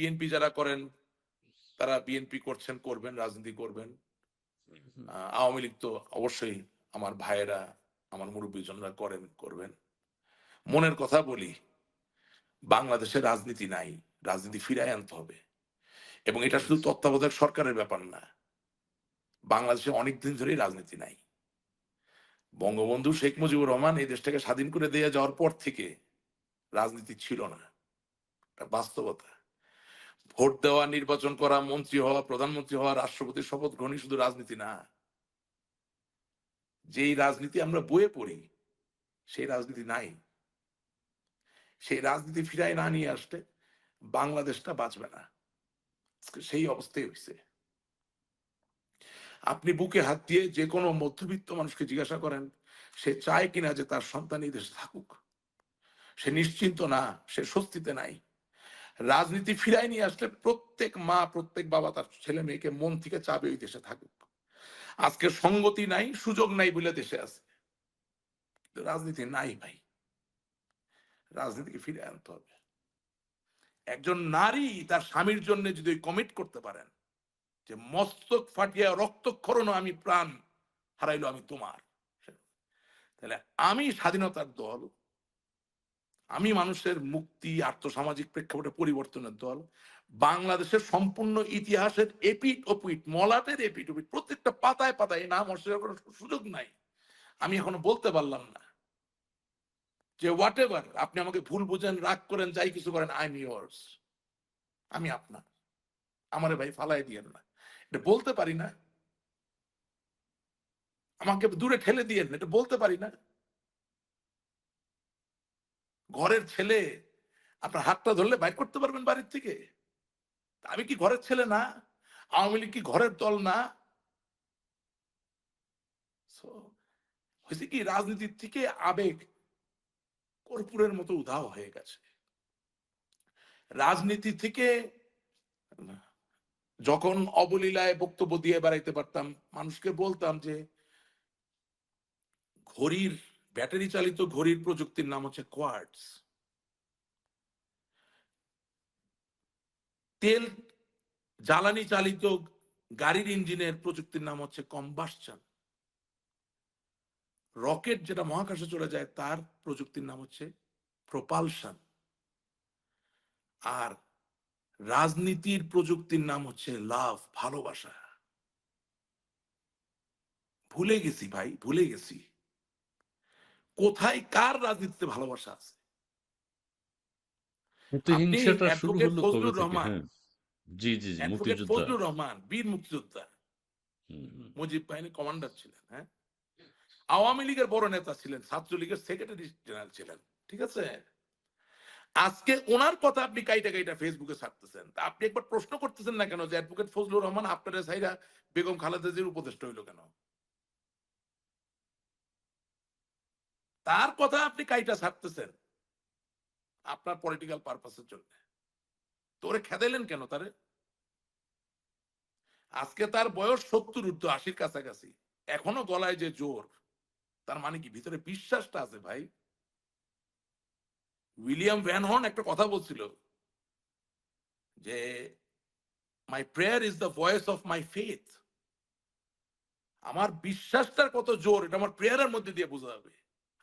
BNP যারা করেন তারা বিএনপি করছেন করবেন রাজনীতি করবেন। আওয়ামী লীগ তো অবশ্যই আমার ভাইয়েরা আমার মুরব্বীজনরা করেন করবেন। মনের কথা বলি বাংলাদেশে রাজনীতি নাই রাজনীতি ফিরায় আনতে হবে। এবং এটা শুধু তত্ত্বাবধায়ক সরকারের ব্যাপার না বাংলাদেশে অনেকদিন ধরেই রাজনীতি নাই। বঙ্গবন্ধু শেখ মুজিবুর রহমান এই দেশটাকে স্বাধীন করে দিয়ে যাওয়ার পর থেকে রাজনীতি ছিল না। এটা বাস্তবতা। ভোট দেওয়া, নির্বাচন করা, মন্ত্রী হওয়া, প্রধানমন্ত্রী হওয়া, রাষ্ট্রপতির শপথ গ্রহণই শুধু রাজনীতি না। যেই রাজনীতি আমরা বয়ে পড়ি, সেই রাজনীতি নাই। সেই রাজনীতি ফিরায় না নিয়ে আসলে বাংলাদেশটা বাঁচবে না। সেই অবস্থায় হয়েছে আপনি বুকে হাত দিয়ে যে কোনো মধ্যবিত্ত মানুষকে জিজ্ঞাসা করেন, সে চায় কিনা যে তার সন্তান এই দেশে থাকুক। সে নিশ্চিন্ত না, সে স্বস্তিতে নাই। রাজনীতি ফিরায় নিয়ে আসলে প্রত্যেক মা, প্রত্যেক বাবা তার ছেলে মেয়েকে মন থেকে চাবে ওই দেশে থাকুক। আজকে সঙ্গতি নাই, সুযোগ নাই বলে দেশে আছে। রাজনীতি নাই ভাই। রাজনীতিকে ফিরে আনতে হবে। একজন নারী তার স্বামীর জন্য যদি কমিট করতে পারেন, যে মস্তক ফাটিয়া রক্তক্ষরণ আমি প্রাণ হারাইলো আমি তোমার, তাহলে আমি স্বাধীনতার দল আমি মানুষের মুক্তি, আর্থসামাজিক প্রেক্ষাপটে পরিবর্তনের দল। বাংলাদেশের সম্পূর্ণ ইতিহাসের এপিট ওপিট মলাটের এপিট ওপিট প্রত্যেকটা পাতায় পাতায় নাম অস্বীকার করার সুযোগ নাই। আমি এখনও বলতে পারলাম না যে হোয়াট এভার আপনি আমাকে ভুল বুঝেন, রাগ করেন, যাই কিছু করেন আই এম ইয়োর্স আমি আপনার। আমারে ভাই ফালাই দিয়েন না। এটা বলতে পারি না। আমাকে দূরে ঠেলে দিয়েন এটা বলতে পারি না। ঘরের ছেলে, আপনার হাতটা ধরলে বাইর করতে পারবেন বাড়ির থেকে। আমি কি ঘরের ছেলে না? আওয়ামী লীগ কি ঘরের দল না? হয়েছে কি, রাজনীতির থেকে আবেগ কর্পূরের মতো উধাও হয়ে গেছে। রাজনীতি থেকে যখন অবলীলায় বক্তব্য দিয়ে বেড়াইতে পারতাম, মানুষকে বলতাম যে, ঘড়ির ব্যাটারি চালিত ঘড়ির প্রযুক্তির নাম হচ্ছে কোয়ার্টস। তেল জ্বালানি চালিত গাড়ির ইঞ্জিনের প্রযুক্তির নাম হচ্ছে কম্বাসশন রকেট যেটা মহাকাশে চলে যায়, তার প্রযুক্তির নাম হচ্ছে প্রপালশন আর রাজনীতির প্রযুক্তির নাম হচ্ছে লাভ ভালোবাসা। ভুলে গেছি ভাই, ভুলে গেছি। কোথায় কার রাজনীতিতে ভালোবাসা আছে? রহমান। হ্যাঁ। বীর মুক্তিযোদ্ধা। মুজিব বাহিনী কমান্ডার ছিলেন হ্যাঁ? আওয়ামী লীগের বড় নেতা ছিলেন ছাত্রলীগের সেক্রেটারি জেনারেল ছিলেন ঠিক আছে? আজকে ওনার কথা আপনি কাইটা কাইটা ফেসবুকে ছাড়তেছেন। তা আপনি একবার প্রশ্ন করতেছেন না কেন যে অ্যাডভোকেট ফজলুর রহমান আপনার সাইরা বেগম খালেদা জির উপদেষ্টা হইল কেন? তার কথা আপনি কাইটা ছাড়তেছেন আপনার পলিটিক্যাল পারপাসের জন্য। তোরে খেদাইলেন কেন তারে? আজকে তার বয়স সত্তর ঊর্ধ্ব আশির কাছাকাছি। এখনও গলায় যে জোর, তার মানে কি ভিতরে বিশ্বাসটা আছে ভাই? উইলিয়াম ভ্যান হর্ন একটা কথা বলছিল যে my prayer is the voice of my faith আমার বিশ্বাসটার কত জোর, এটা আমার প্রেয়ারের মধ্যে দিয়ে বোঝা যাবে।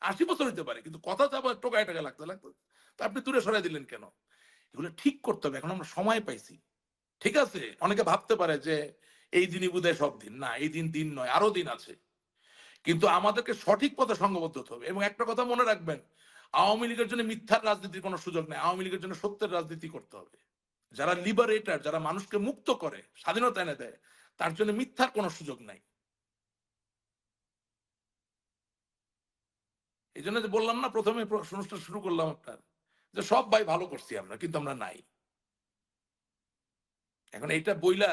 আশি বছর হইতে পারে, কিন্তু কথা যাব টোকায় টাকা লাগতে লাগতো। তা আপনি দূরে সরাই দিলেন কেন? এগুলো ঠিক করতে হবে, এখন আমরা সময় পাইছি। ঠিক আছে? অনেকে ভাবতে পারে যে এই দিনই বোধহয় সব দিন। না, এই দিন দিন নয়, আরও দিন আছে। কিন্তু আমাদেরকে সঠিক পথে সংঘবদ্ধ হতে হবে। এবং একটা কথা মনে রাখবেন, আওয়ামী লীগের জন্য মিথ্যার রাজনীতির কোনো সুযোগ নেই। আওয়ামী লীগের জন্য সত্যের রাজনীতি করতে হবে। যারা লিবারেটার যারা মানুষকে মুক্ত করে, স্বাধীনতা এনে দেয়, তার জন্য মিথ্যার কোনো সুযোগ নাই। এই জন্য যে বললাম না প্রথমে অনুষ্ঠান শুরু করলাম আপনার। যে সব ভাই ভালো করছি আমরা কিন্তু আমরা নাই। এখন এইটা বইলা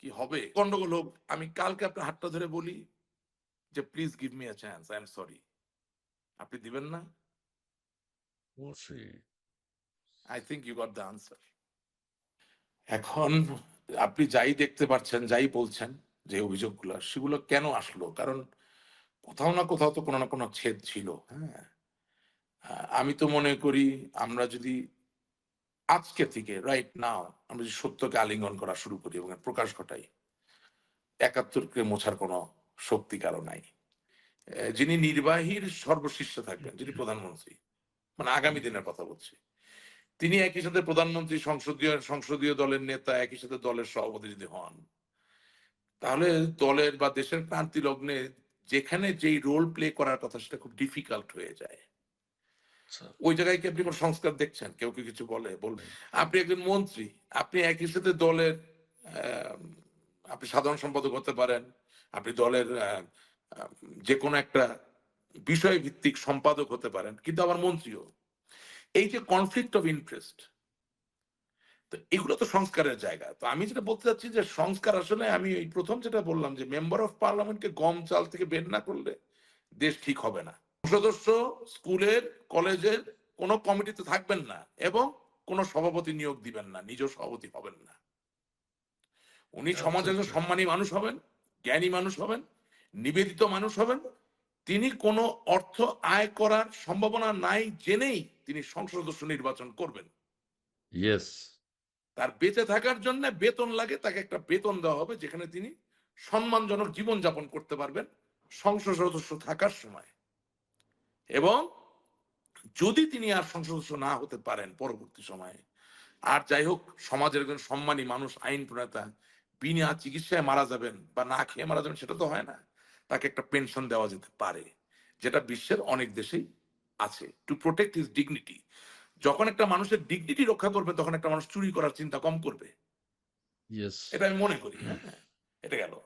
কি হবে? গন্ডগোল হোক আমি কালকে আপনার হাতটা ধরে বলি যে please give me a chance I am sorry আপনি দিবেন না? I think you got the answer এখন আপনি যাই দেখতে পাচ্ছেন যাই বলছেন যে অভিযোগগুলো সেগুলো কেন আসলো? কারণ কোথাও না কোথাও তো কোনো না কোনো ছেদ ছিল হ্যাঁ। আমি তো মনে করি আমরা যদি আজকে থেকে রাইট নাও আমরা যদি সত্যকে আলিঙ্গন করা শুরু করি এবং প্রকাশ ঘটাই, একাত্তরকে মোছার কোনো শক্তি কারও নাই। যিনি নির্বাহীর সর্বশীর্ষে থাকবেন, যিনি প্রধানমন্ত্রী মানে আগামী দিনের কথা বলছি, তিনি একই সাথে প্রধানমন্ত্রী, সংসদীয় সংসদীয় দলের নেতা, একই সাথে দলের সভাপতি যদি হন, তাহলে দলের বা দেশের ক্রান্তি লগ্নে যেখানে যেই রোল প্লে করার কথা সেটা খুব ডিফিকাল্ট হয়ে যায়। আচ্ছা। ওই জায়গায় কি আপনি কোনো সংস্কার দেখছেন? কেউ কি কিছু বলে? বলবে আপনি একজন মন্ত্রী আপনি একই সাথে দলের আপনি সাধারণ সম্পাদক হতে পারেন আপনি দলের যে কোনো একটা বিষয় ভিত্তিক সম্পাদক হতে পারেন কিন্তু আবার মন্ত্রীও। এই যে কনফ্লিক্ট অফ ইন্টারেস্ট তো এগুলো তো সংস্কারের জায়গা। তো আমি যেটা বলতে চাচ্ছি যে সংস্কার আসলে আমি এই প্রথম যেটা বললাম যে মেম্বার অফ পার্লামেন্টকে গম চাল থেকে বের না করলে দেশ ঠিক হবে না। সদস্য স্কুলের কলেজের কোনো কমিটিতে থাকবেন না এবং কোনো সভাপতি নিয়োগ দিবেন না নিজ সভাপতি হবেন না। উনি আচ্ছা, সমাজের আচ্ছা। সম্মানী মানুষ হবেন জ্ঞানী মানুষ হবেন নিবেদিত মানুষ হবেন। তিনি কোনো অর্থ আয় করার সম্ভাবনা নাই জেনেই তিনি সংসদ সদস্য নির্বাচন করবেন। ইয়েস তার বেঁচে থাকার জন্য বেতন লাগে, তাকে একটা বেতন দেওয়া হবে যেখানে তিনি সম্মানজনক জীবন যাপন করতে পারবেন সংসদ সদস্য থাকার সময়। এবং যদি তিনি আর সংসদ সদস্য না হতে পারেন পরবর্তী সময়ে, আর যাই হোক, সমাজের একজন সম্মানী মানুষ, আইন প্রণেতা, বিনা চিকিৎসায় মারা যাবেন বা না খেয়ে মারা যাবেন, সেটা তো হয় না, তাকে একটা পেনশন দেওয়া যেতে পারে, যেটা বিশ্বের অনেক দেশেই আছে। টু প্রোটেক্ট হিজ ডিগনিটি যখন একটা মানুষের ডিগনিটি রক্ষা করবে তখন একটা মানুষ চুরি করার চিন্তা কম করবে। এটা আমি মনে করি হ্যাঁ। এটা গেল।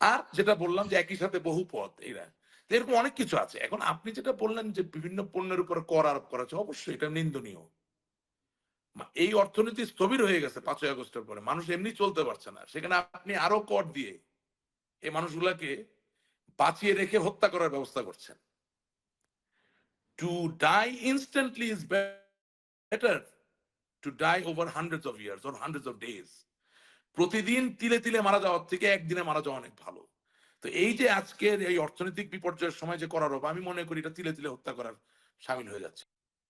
আর যেটা বললাম যে একই সাথে বহু পথ এরা এরকম অনেক কিছু আছে। এখন আপনি যেটা বললেন যে বিভিন্ন পণ্যের উপরে কর আরোপ করা হচ্ছে অবশ্যই এটা নিন্দনীয়। এই অর্থনীতি স্থবির হয়ে গেছে পাঁচই আগস্টের পরে। মানুষ এমনি চলতে পারছে না। সেখানে আপনি আরও কর দিয়ে এই মানুষগুলাকে বাঁচিয়ে রেখে হত্যা করার ব্যবস্থা করছেন। To die instantly is better to die over hundreds of years or hundreds of days প্রতিদিন তিলে তিলে মারা যাওয়ার থেকে একদিনে মারা যাওয়া অনেক ভালো। তো এই যে আজকের এই অর্থনৈতিক বিপর্যয়ের সময় যে করার হবে আমি মনে করি এটা তিলে তিলে হত্যা করার সামিল হয়ে যাচ্ছে।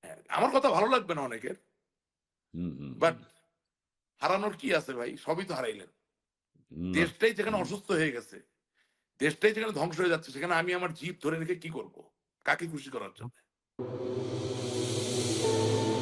হ্যাঁ, আমার কথা ভালো লাগবে না অনেকের। বাট হারানোর কি আছে ভাই? সবই তো হারাইলেন। দেশটাই যেখানে। অসুস্থ হয়ে গেছে দেশটাই যেখানে ধ্বংস হয়ে যাচ্ছে সেখানে আমি আমার জীব ধরে রেখে কি করব? কাকে খুশি করার জন্য?